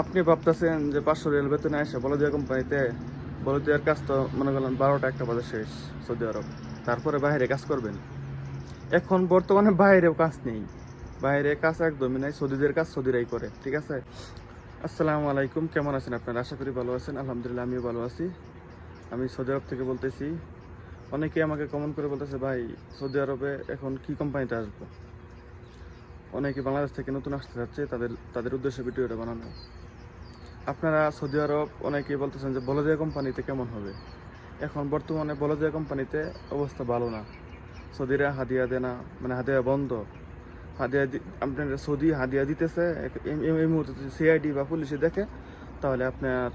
আপনি ভাবতেছেন যে পাঁচশো রিয়াল বেতনে আসে বলদিয়া কোম্পানিতে, বলদিয়ার কাজ তো মনে করলেন বারোটা একটা বাজে শেষ সৌদি আরব। তারপরে বাইরে কাজ করবেন। এখন বর্তমানে বাইরেও কাজ নেই। বাইরে কাজ একদমই নাই, সৌদিদের কাজ সৌদিরাই করে, ঠিক আছে? আসসালামু আলাইকুম, কেমন আছেন আপনারা? আশা করি ভালো আছেন, আলহামদুলিল্লাহ আমিও ভালো আছি। আমি সৌদি আরব থেকে বলতেছি, অনেকে আমাকে কমেন্ট করে বলতেছে, ভাই, সৌদি আরবে এখন কি কোম্পানিতে আসব? অনেকে বাংলাদেশ থেকে নতুন আসতে যাচ্ছে, তাদের তাদের উদ্দেশ্যে ভিডিওটা বানানো। আপনারা সৌদি আরব অনেকেই বলতেছেন যে বলদিয়া কোম্পানিতে কেমন হবে? এখন বর্তমানে বলদিয়া কোম্পানিতে অবস্থা ভালো না। সৌদিরা হাদিয়া দেয় না মানে হাদিয়া বন্ধ। হাদিয়া আপনার সৌদি হাদিয়া দিতেছে এই- মুহূর্তে সিআইডি বা পুলিশে দেখে, তাহলে আপনার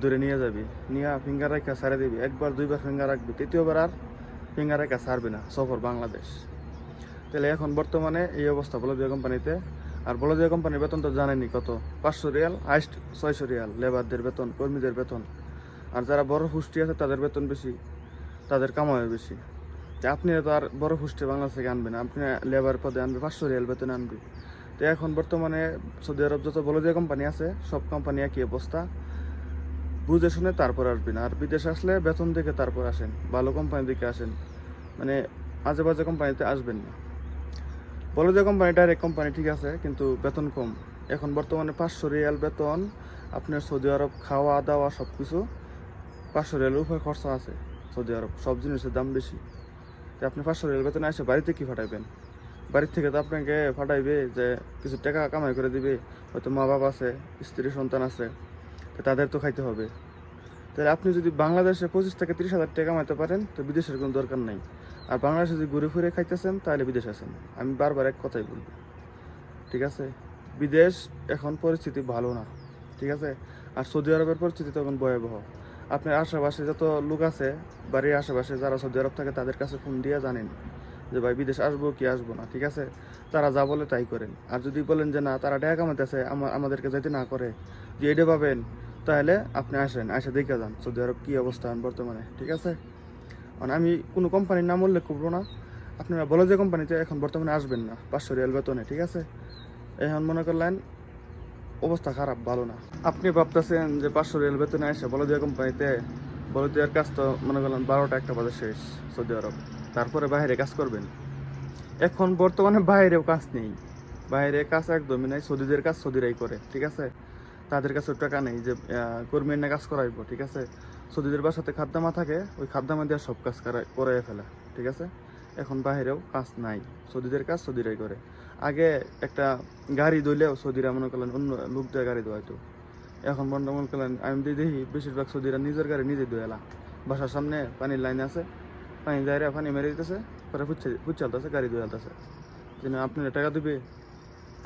ধরে নিয়ে যাবি। নিয়ে ফিঙ্গার রেখা ছাড়ে দিবি। একবার দুইবার ফিঙ্গার রাখবি। তৃতীয়বার আর ফিঙ্গার রেখা ছাড়বে না। সফর বাংলাদেশ। তাহলে এখন বর্তমানে এই অবস্থা বলদিয়া কোম্পানিতে আর বলদিয়া কোম্পানির বেতন তো জানেনি কত? পাঁচশো রিয়াল, হাইস্ট ছয়শো রিয়াল, লেবারদের বেতন, কর্মীদের বেতন। আর যারা বড় পুষ্টি আছে তাদের বেতন বেশি, তাদের কামাই বেশি। আপনি তো আর বড় পুষ্টি বাংলাদেশ থেকে আনবেন আপনি লেবার পদে আনবে, পাঁচশো রিয়াল বেতন আনবে। তো এখন বর্তমানে সৌদি আরব যত বলদিয়া কোম্পানি আছে, সব কোম্পানি একই অবস্থা। বুঝে শুনে তারপর আসবেন। আর বিদেশে আসলে বেতন দেখে তারপর আসেন, ভালো কোম্পানি দেখে আসেন। মানে আজে বাজে কোম্পানিতে আসবেন না। বলো যে কোম্পানি, ডাইরেক্ট কোম্পানি ঠিক আছে, কিন্তু বেতন কম। এখন বর্তমানে পাঁচশো রিয়াল বেতন, আপনার সৌদি আরব খাওয়া, দাওয়া সব কিছু পাঁচশো রিয়ালের উপরে খরচা আছে সৌদি আরব, সব জিনিসের দাম বেশি। তো আপনি পাঁচশো রিয়াল বেতনে এসে বাড়িতে কি ফাটাইবেন? বাড়ির থেকে তো আপনাকে ফাটাইবে যে কিছু টাকা কামাই করে দিবে, হয়তো মা বাবা আছে, স্ত্রী, সন্তান আছে, তো তাদের তো খাইতে হবে। তাহলে আপনি যদি বাংলাদেশে পঁচিশ থেকে তিরিশ হাজার টাকা কামাইতে পারেন, তো বিদেশের কোনো দরকার নাই। আর বাংলাদেশে যদি ঘুরে ফিরে খাইতেছেন, তাহলে বিদেশ আছেন। আমি বারবার এক কথাই বলব। ঠিক আছে? বিদেশ এখন পরিস্থিতি ভালো না। ঠিক আছে? আর সৌদি আরবের পরিস্থিতি তখন ভয়াবহ। আপনার আশেপাশে যত লোক আছে, বাড়ির আশেপাশে যারা সৌদি আরব থাকে, তাদের কাছে ফোন দিয়ে জানেন যে, ভাই, বিদেশ আসব কি আসব না? ঠিক আছে? তারা যা বলে তাই করেন। আর যদি বলেন যে, না, তারা টাকা কামাইতেছে, আমা- আমাদেরকে যেতে না করে যে এটা পাবেন তাহলে আপনি আসেন এসে দেখে যান সৌদি আরব কী অবস্থা বর্তমানে। ঠিক আছে? মানে আমি কোনো কোম্পানির নাম উল্লেখ করব না। আপনারা বলে যে কোম্পানিতে এখন বর্তমানে আসবেন না, পাঁচশো রিয়াল বেতনে, ঠিক আছে? এখন মনে করলেন অবস্থা খারাপ, ভালো না। আপনি ভাবতেছেন যে পাঁচশো রিয়াল বেতনে এসে বলে দেওয়া কোম্পানিতে বলে দেওয়ার কাজ তো মনে করলেন বারোটা একটা বাজে শেষ সৌদি আরব। তারপরে বাইরে কাজ করবেন। এখন বর্তমানে বাইরেও কাজ নেই। বাইরে কাজ একদমই নাই, সৌদিদের কাজ সৌদিরাই করে, ঠিক আছে? তাদের কাছে টাকা নেই যে কর্মীর না কাজ করাইবো, ঠিক আছে? সৌদিদের বাসাতে খাদ্দামা থাকে, ওই খাদ্দামা দিয়ে সব কাজ করায় করে ফেলে, ঠিক আছে? এখন বাইরেও কাজ নাই, সৌদিদের কাজ সৌদিরাই করে। আগে একটা গাড়ি ধুইলেও সৌদিরা মনে করলেন অন্য লোক দিয়ে গাড়ি ধোয়াইতো। এখন বন্ধ মনে করলেন, আমি দেখি বেশিরভাগ সৌদিরা নিজের গাড়ি নিজে ধুয়েলা বাসার সামনে পানির লাইন আছে, পানি দাঁড়িয়ে পানি মেরে দিতেছে, পরে ফুচ্ছে ফুচ্ছালতেছে গাড়ি ধুয়ালতেছে যেন আপনারা টাকা দিবে।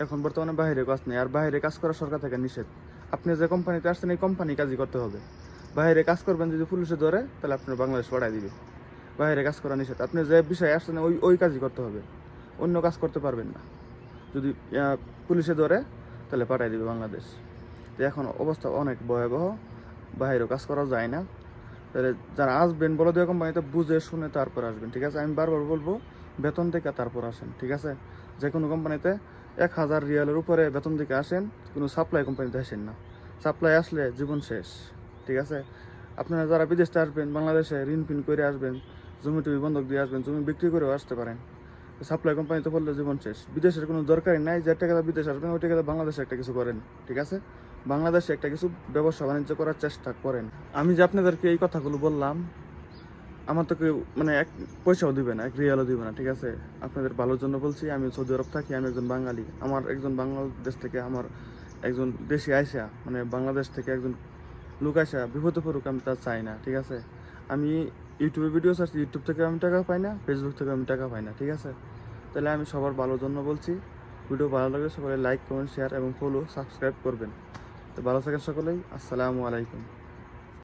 এখন বর্তমানে বাইরে কাজ নেই, আর বাইরে কাজ করা সরকার থেকে নিষেধ। আপনি যে কোম্পানিতে আসছেন, এই কোম্পানি কাজই করতে হবে। বাইরে কাজ করবেন যদি পুলিশে ধরে, তাহলে আপনার বাংলাদেশ পাঠাই দিবে। বাইরে কাজ করা নিষেধ। আপনি যে বিষয়ে আসছেন, ওই ওই কাজই করতে হবে। অন্য কাজ করতে পারবেন না। যদি পুলিশে ধরে, তাহলে পাঠাই দিবে বাংলাদেশ। তো এখন অবস্থা অনেক ভয়াবহ। বাইরেও কাজ করা যায় না। তাহলে যারা আসবেন বলে দেওয়া কোম্পানিতে বুঝে শুনে তারপর আসবেন, ঠিক আছে? আমি বারবার বলব, বেতন থেকে তারপর আসেন, ঠিক আছে? যে কোনো কোম্পানিতে এক হাজার রিয়ালের উপরে বেতন থেকে আসেন, কোনো সাপ্লাই কোম্পানিতে আসেন না। সাপ্লাই আসলে জীবন শেষ। ঠিক আছে? আপনারা যারা বিদেশে আসবেন, বাংলাদেশে ঋণ ফিন করে আসবেন, জমি টমি বন্ধক দিয়ে আসবেন, জমি বিক্রি করেও আসতে পারেন। সাপ্লাই কোম্পানিতে পড়লে জীবন শেষ। বিদেশের কোনো দরকারই নাই যে টাকা বিদেশ আসবেন ওই টাকা বাংলাদেশে একটা কিছু করেন, ঠিক আছে? বাংলাদেশে একটা কিছু ব্যবসা বাণিজ্য করার চেষ্টা করেন। আমি যে আপনাদেরকে এই কথাগুলো বললাম, আমার তো কেউ মানে এক পয়সাও দিবে না, এক রিয়ালও দিবে না, ঠিক আছে? আপনাদের ভালোর জন্য বলছি, আমি সৌদি আরব থাকি, আমি একজন বাঙালি। আমার একজন বাংলাদেশ থেকে আমার একজন দেশি আইসা মানে বাংলাদেশ থেকে একজন লোক আসা, বিপদে পড়ুক, আমি তা চাই না, ঠিক আছে? আমি ইউটিউবে ভিডিও সার্চ ইউটিউব থেকে আমি টাকা পাই না ফেসবুক থেকে আমি টাকা পাই না, ঠিক আছে? তাহলে আমি সবার ভালোর জন্য বলছি ভিডিও ভালো লাগলে সকলে লাইক কমেন্ট শেয়ার এবং ফলো সাবস্ক্রাইব করবেন। তো ভালো থাকেন সকলেই, আসসালামু আলাইকুম।